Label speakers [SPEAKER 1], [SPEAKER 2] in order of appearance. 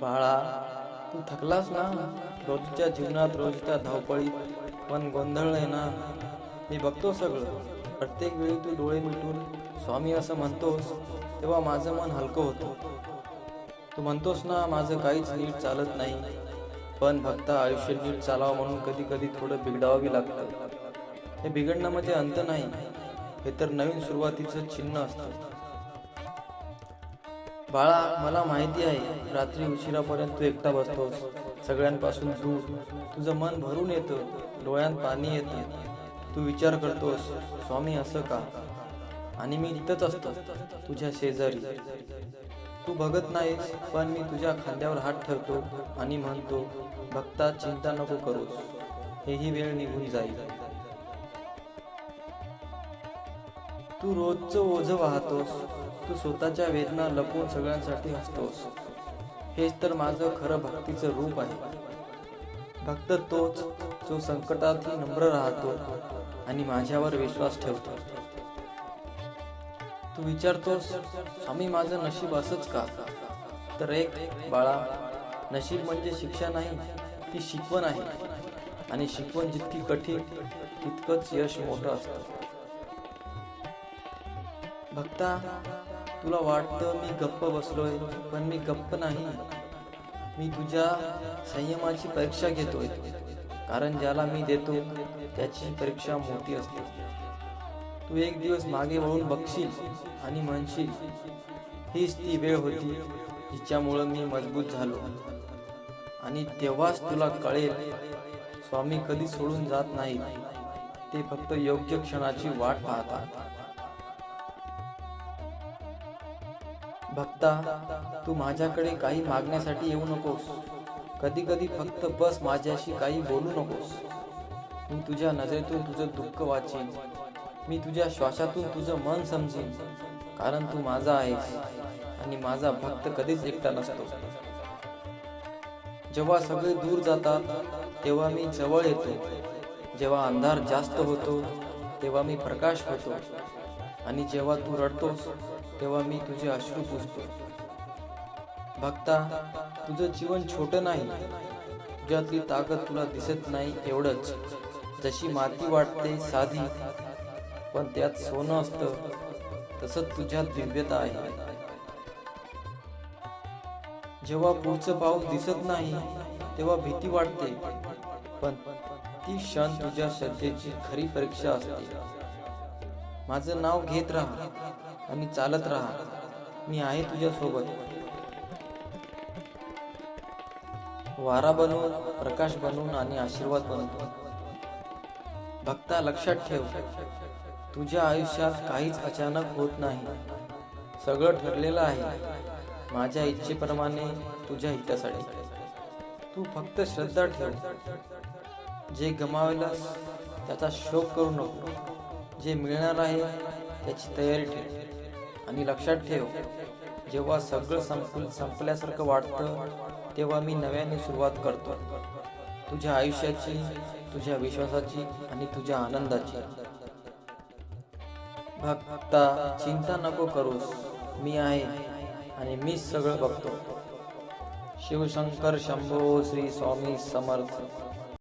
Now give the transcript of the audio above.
[SPEAKER 1] बाळा तू थकलास ना? रोजच्या जीवनात रोजच्या धावपळीत पण गोंधळ आहे ना? मी बघतो सगळं. प्रत्येक वेळी तू डोळे मिटून स्वामी असं म्हणतोस तेव्हा माझं मन हलकं होतं. तू म्हणतोस ना माझं काहीच नीट चालत नाही. पण फक्त आयुष्य नीट चालावं म्हणून कधी कधी थोडं बिघडावं लागतं. हे बिघडणं म्हणजे अंत नाही. हे तर नवीन सुरुवातीचं चिन्ह असतं. बाळा मला माहिती आहे रात्री उशिरापर्यंत तू एकटा बसतोस. सगळ्यांपासून दूर. तुझं मन भरून येतं. डोळ्यात पाणी येतं. तू विचार करतोस स्वामी असं का? आणि मी इथंच असतो तुझ्या शेजारी. तू बघत नाहीस पण मी तुझ्या खांद्यावर हात ठेवतो आणि म्हणतो भक्ता चिंता नको करूस. हेही वेळ निघून जाईल. तू रोजचं ओझं वाहतोस. तू स्वतःच्या वेदना लपवून सगळ्यांसाठी हसतोस. हेच तर माझं खरं भक्तीचं रूप आहे. भक्त तोच जो संकटातही नम्र राहतो आणि माझ्यावर विश्वास ठेवतो. तू विचारतोस स्वामी माझं नशीब असंच का? तर एक बाळा नशीब म्हणजे शिक्षा नाही ती शिकवण आहे. आणि शिकवण जितकी कठीण तितकंच यश मोठं असतं. भक्ता तुला वाटतं मी गप्प बसलोय पण मी गप्प नाही. मी तुझ्या संयमाची परीक्षा घेतोय कारण ज्याला मी देतो त्याची परीक्षा मोठी असते. तू एक दिवस मागे वळून बघशील आणि म्हणशील हीच ती वेळ होती हिच्यामुळं मी मजबूत झालो. आणि तेव्हाच तुला कळेल स्वामी कधी सोडून जात नाही ते फक्त योग्य क्षणाची वाट पाहतात. भक्ता तू माझ्याकडे काही मागण्यासाठी येऊ नकोस. कधी कधी फक्त बस माझ्याशी काही बोलू नकोस. मी तुझ्या नजरेतून तुझं दुःख वाचीन. मी तुझ्या श्वासातून तुझं मन समजीन कारण तू माझा आहेस आणि माझा भक्त कधीच एकटा नसतो. जेव्हा सगळे दूर जातात तेव्हा मी जवळ येतो. जेव्हा अंधार जास्त होतो तेव्हा मी प्रकाश होतो. आणि जेव्हा तू रडतोस तेव्हा मी तुझे अश्रू पुसतो भक्ता तुझं जीवन छोटं नाही. तुझ्यातली ताकद तुला दिसत नाही एवढंच. जशी माती वाटते साधी पण त्यात सोनं असतं. तसंच तुझ्यात दिव्यता आहे. जेव्हा पुढचं पाऊल दिसत नाही तेव्हा भीती वाटते. पण ती क्षण तुझ्या श्रद्धेची खरी परीक्षा असते. माझं नाव घेत राहा. आणि चालत राहा. मी आहे तुझ्यासोबत. वारा बनवून प्रकाश बनवून आणि आशीर्वाद बनवतो भक्ता लक्षात ठेव. तुझ्या आयुष्यात काहीच अचानक होत नाही. सगळं ठरलेलं आहे. माझ्या इच्छेप्रमाणे तुझ्या हितासाठी. तू फक्त श्रद्धा ठेव. जे गमावलास त्याचा शोक करू नको. जे मिळणार आहे त्याची तयारी ठेव. आणि लक्षात ठेव जेव्हा सगळं संपल संपल्यासारखं वाटतं तेव्हा मी नव्याने सुरुवात करतो. तुझ्या आयुष्याची तुझ्या विश्वासाची आणि तुझ्या आनंदाची. भक्ता चिंता नको करूस. मी आहे आणि मी सगळं बघतो. शिवशंकर शंभो श्री स्वामी समर्थ.